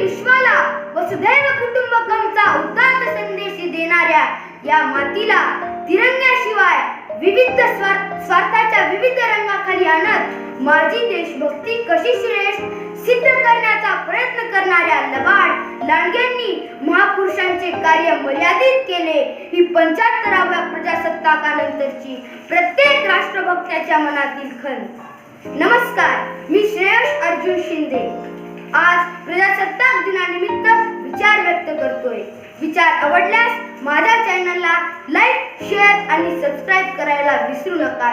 विश्वाला वसुधैव कुटुंबकमचा उदात्त संदेश देणाऱ्या या मातीला तिरंग्याशिवाय विविध स्वार्थ स्वार्थाच्या विविध रंगाखाली आणत माझी देशभक्ती कशी श्रेष्ठ सिद्ध करण्याचा प्रयत्न करणाऱ्या लबाड लांडग्यांनी महापुरुषांचे कार्य मर्यादित केले. ही पंच्याहत्तराव्या प्रजासत्ताकानंतरची प्रत्येक राष्ट्रभक्ताच्या मनातील खण. नमस्कार मी श्रेयश अर्जुन शिंदे. आज प्रजासत्ताक दिनानिमित्त विचार व्यक्त करतोय. विचार आवडल्यास माझ्या चॅनलला लाईक शेअर आणि सबस्क्राईब करायला विसरू नका.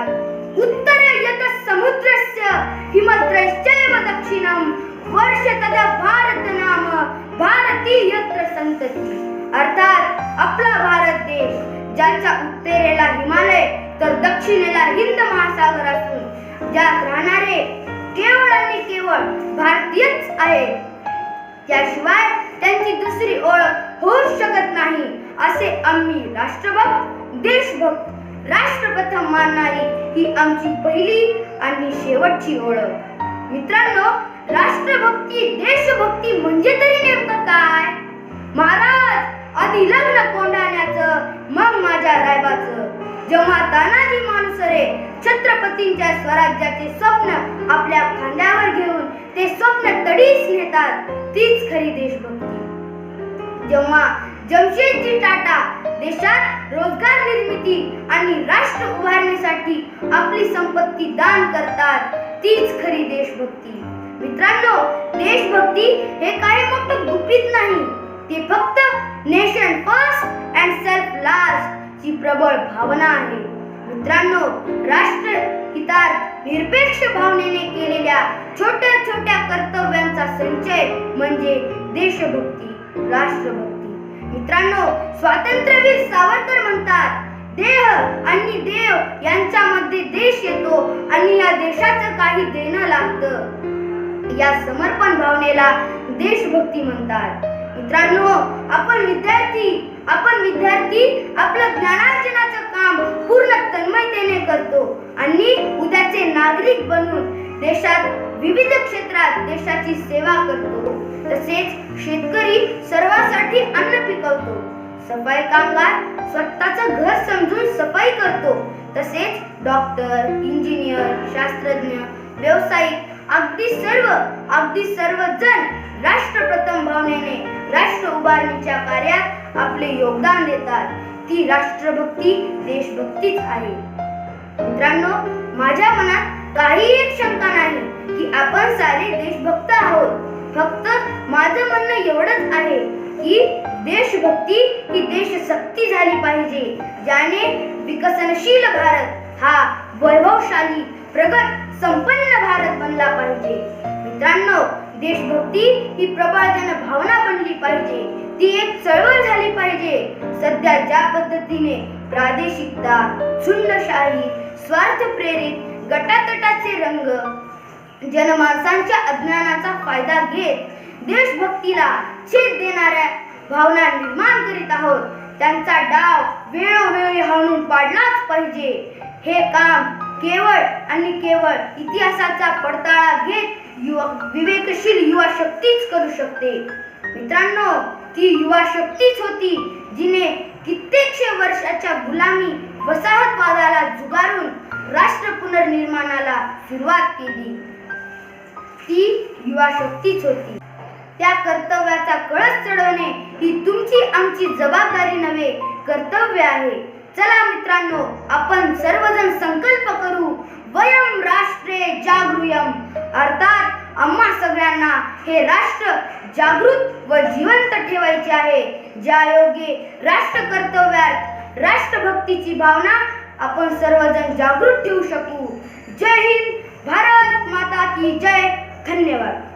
उत्तर यत समुद्रस्य हिमद्रश्चैव दक्षिणम. वर्ष तद भारत नाम भारती यत्र संतती अर्थात आपला भारत देश ज्याच्या उत्तरेला हिमालय तर दक्षिणेला हिंद महासागर असून ज्यात राहणारे केवळ आणि केवळ भारतीय आहे. त्याशिवाय त्यांची दुसरी ओळख होऊ शकत नाही असे आम्ही राष्ट्रभक्त देशभक्त राष्ट्रप्रथम मानणारी ही आमची पहिली आणि शेवटची ओळख. मित्रांनो राष्ट्रभक्ती देशभक्ती म्हणजे तरी नेमकं काय? महाराज आधी लग्न कोंडाण्याचं मग माझ्या रायबाचं. जेव्हा तानाजी मानसरे छत्रपतींच्या स्वराज्याचे स्वप्न आपल्या खांद्यावर घेऊन ते स्वप्न तडीस नेतात. तीच खरी देशभक्ती. जेव्हा जमशेदजी टाटा देशात रोजगार निर्मिती आणि राष्ट्र उभारणीसाठी आपली संपत्ती दान करतात तीच खरी देशभक्ती. मित्रांनो देशभक्ती हे काही मोठं गुपित नाही. ते फक्त नेशन फर्स्ट अँड प्रबळ भावना आहे. मित्रांनो राष्ट्र हितार्थ निरपेक्ष भावनेने केलेल्या छोट्या छोट्या कर्तव्यांचा संचय म्हणजे देशभक्ती राष्ट्रभक्ती. मित्रांनो स्वातंत्र्यवीर सावरकर म्हणतात देह आणि देव यांच्यामध्ये देश येतो आणि या देशाचं काही देणं लागतं. या समर्पण भावनेला देशभक्ती म्हणतात. मित्रांनो आपण विद्यार्थी आपण विद्यार्थी आपलं ज्ञानार्जनाचं काम पूर्ण तन्मयतेने करतो आणि उद्याचे नागरिक बनून देशात विविध क्षेत्रात देशाची सेवा करतो. तसेच शेतकरी सर्वांसाठी अन्न पिकवतो. सफाई कामगार स्वतःचं घर समजून सफाई करतो. तसेच डॉक्टर इंजिनियर शास्त्रज्ञ व्यावसायिक अगदी सर्व अगदी सर्वजण राष्ट्रप्रथम भावनेने राष्ट्र उभारणीच्या कार्यात आपले योगदान देतात. ती राष्ट्रभक्ती देशभक्तीच आहे. मित्रांनो माझ्या मनात काही एक शंका नाही की आपण सारे देशभक्त आहोत. फक्त माझं म्हणणं एवढंच आहे की देशभक्ती ही देशशक्ती झाली पाहिजे ज्याने विकसनशील भारत हा वैभवशाली प्रगत संपन्न भारत बनला पाहिजे. मित्रांनो देशभक्ती ही प्रबळ भावना बनली पाहिजे. ती एक चळवळ झाली पाहिजे. सध्या ज्या पद्धतीने प्रादेशिकता झुंडशाही स्वार्थ प्रेरित गटातटाचे रंग जनमानसांच्या अज्ञानाचा फायदा घेत देशभक्तीला छेद देणाऱ्या भावना निर्माण करीत आहोत त्यांचा डाव वेळोवेळी हाणून पाडलाच पाहिजे. हे काम केवळ आणि केवळ इतिहासाचा पडताळा घेत युवा विवेकशील युवा शक्तीच करू शकते. मित्रांनो ती युवा शक्तीच होती जिने कित्येकशे वर्षाच्या गुलामी वसाहतवादाला जुगारून राष्ट्र पुनर्निर्माणाला सुरुवात केली. ती युवा शक्तीच होती. त्या कर्तव्याचा कळस चढवणे ही तुमची आमची जबाबदारी नव्हे कर्तव्य आहे. चला मित्रांनो आपण सर्वजण संकल्प करू वयम राष्ट्रे जागृयम अर्थात आम्हा सगळ्यांना हे राष्ट्र जागृत व जिवंत ठेवायचे आहे. ज्या योगे राष्ट्र कर्तव्यात राष्ट्रभक्तीची भावना आपण सर्वजण जागृत ठेवू शकू. जय हिंद भारत माता की जय. धन्यवाद.